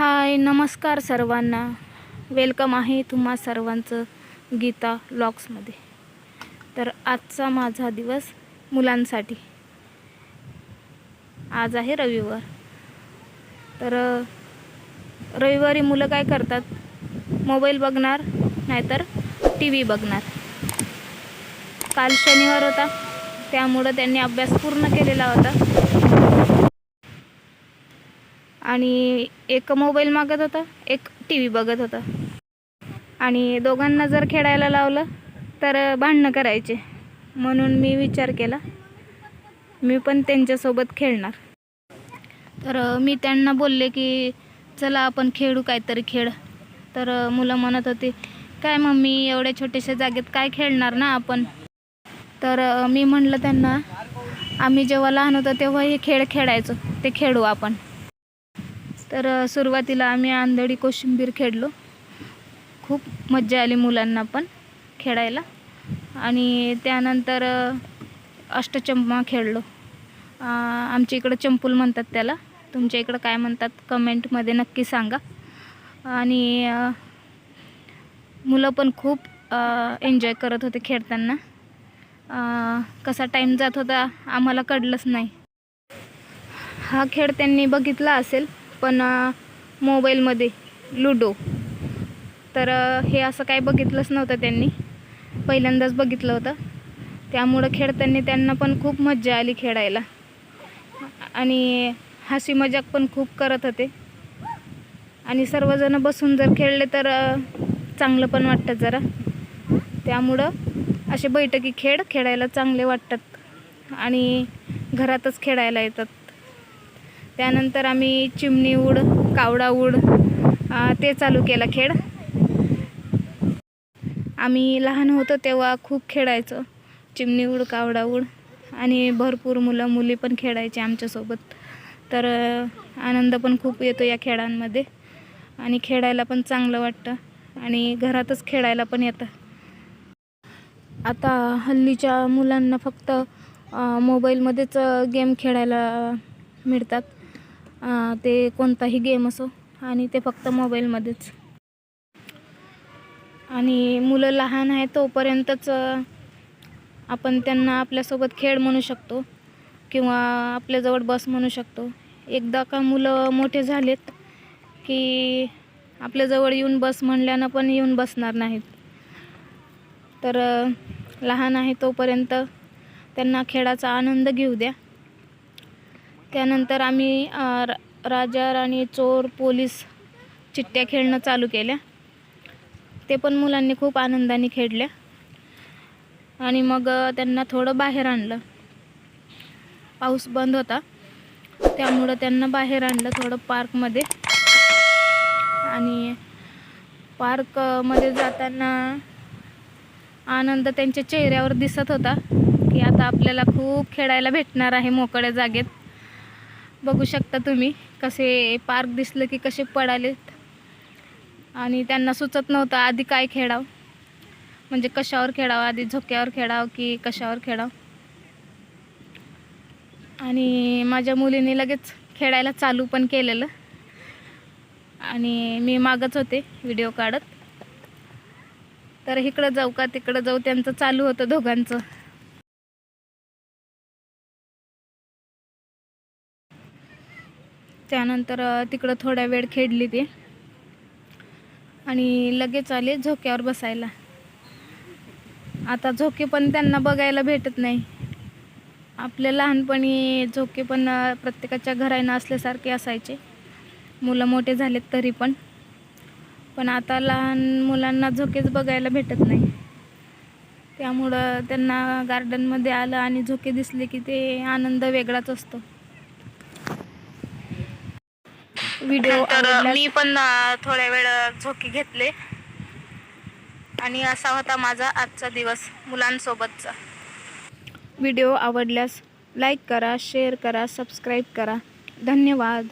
हाय नमस्कार सर्वांना. वेलकम आहे तुम्हा सर्वांचं गीता लॉक्समध्ये तर आजचा माझा दिवस मुलांसाठी. आज आहे रविवार. तर रविवारी मुलं काय करतात? मोबाईल बघणार नाहीतर टी व्ही बघणार. काल शनिवार होता त्यामुळं त्यांनी अभ्यास पूर्ण केलेला होता. आणि एक मोबाईल मागत होता एक टी व्ही बघत होता. आणि दोघांना जर खेळायला लावलं तर भांडणं करायचे. म्हणून मी विचार केला मी पण त्यांच्यासोबत खेळणार. तर मी त्यांना बोलले की चला आपण खेळू काहीतरी खेळ. तर मुलं म्हणत होती काय मम्मी एवढ्या छोट्याशा जागेत काय खेळणार ना आपण? तर मी म्हणलं त्यांना आम्ही जेव्हा लहान होतो तेव्हा हे खेळ खेळायचो ते खेळू आपण. तर सुरुवातीला आम्ही आंधळी कोशिंबीर खेळलो. खूप मज्जा आली मुलांना पण खेळायला. आणि त्यानंतर अष्टचंपा खेळलो. आमच्या इकडं चंपूल म्हणतात त्याला. तुमच्या इकडं काय म्हणतात कमेंटमध्ये नक्की सांगा. आणि मुलं पण खूप एन्जॉय करत होते खेळताना. कसा टाईम जात होता आम्हाला कळलंच नाही. हा खेळ त्यांनी बघितला असेल. पण मोबाईलमध्ये लुडो. तर हे असं काय बघितलंच नव्हतं त्यांनी. पहिल्यांदाच बघितलं होतं. त्यामुळं खेळताना त्यांना पण खूप मज्जा आली खेळायला. आणि हसी मजाक पण खूप करत होते. आणि सर्वजण बसून जर खेळले तर चांगलं पण वाटतं जरा. त्यामुळं असे बैठकी खेळ खेळायला चांगले वाटतात. आणि घरातच खेळायला येतात. त्यानंतर आम्ही चिमणी उड कावडा उड ते चालू केला खेळ. आम्ही लहान होतो तेव्हा खूप खेळायचो. चिमणी उड कावडा उड आणि भरपूर मुलं मुली पण खेळायचे आमच्यासोबत. तर आनंद पण खूप येतो या खेळांमध्ये आणि खेळायला पण चांगलं वाटतं आणि घरातच खेळायला पण येतं. आता हल्लीच्या मुलांना फक्त मोबाईलमध्येच गेम खेळायला मिळतात. ते कोणताही गेम असो आणि ते फक्त मोबाईलमध्येच आणि मुलं लहान आहे तोपर्यंतच आपण त्यांना आपल्यासोबत खेळ म्हणू शकतो किंवा आपल्याजवळ बस म्हणू शकतो. एकदा का मुलं मोठे झालेत की आपल्याजवळ येऊन बस म्हणल्यानं पण येऊन बसणार नाहीत. तर लहान आहे तोपर्यंत त्यांना खेळाचा आनंद घेऊ द्या. त्यानंतर आम्ही राजा राणी चोर पोलीस चिट्ट्या खेळणं चालू केल्या. ते पण मुलांनी खूप आनंदाने खेळल्या. आणि मग त्यांना थोडं बाहेर आणलं. पाऊस बंद होता. त्यामुळं त्यांना बाहेर आणलं थोडं पार्कमध्ये. आणि पार्कमध्ये जाताना आनंद त्यांच्या चेहऱ्यावर दिसत होता की आता आपल्याला खूप खेळायला भेटणार आहे मोकळ्या जागेत. बघू शकता तुम्ही कसे पार्क दिसलं की कसे पडालेत. आणि त्यांना सुचत नव्हतं आधी काय खेळावं. म्हणजे कशावर खेळावं आधी झोक्यावर खेळावं की कशावर खेळावं. आणि माझ्या मुलीने लगेच खेळायला चालू पण केलेलं. आणि मी मागच होते व्हिडिओ काढत. तर इकडं जाऊ का तिकडं जाऊ त्यांचं चालू होतं दोघांचं. त्यानंतर तिकडं थोड्या वेळ खेळली ते. आणि लगेच आले झोक्यावर बसायला. आता झोके पण त्यांना बघायला भेटत नाही. आपल्या लहानपणी झोके पण प्रत्येकाच्या घरानं असल्यासारखे असायचे. मुलं मोठे झालेत तरी पण. पण आता लहान मुलांना झोकेच बघायला भेटत नाही. त्यामुळं त्यांना गार्डनमध्ये आलं आणि झोके दिसले की ते आनंद वेगळाच असतो. व्हिडिओ तर मी पण थोड्या वेळ झोके घेतले. आणि असा होता माझा आजचा दिवस मुलांसोबतचा. व्हिडिओ आवडल्यास लाईक करा शेअर करा सबस्क्राईब करा. धन्यवाद.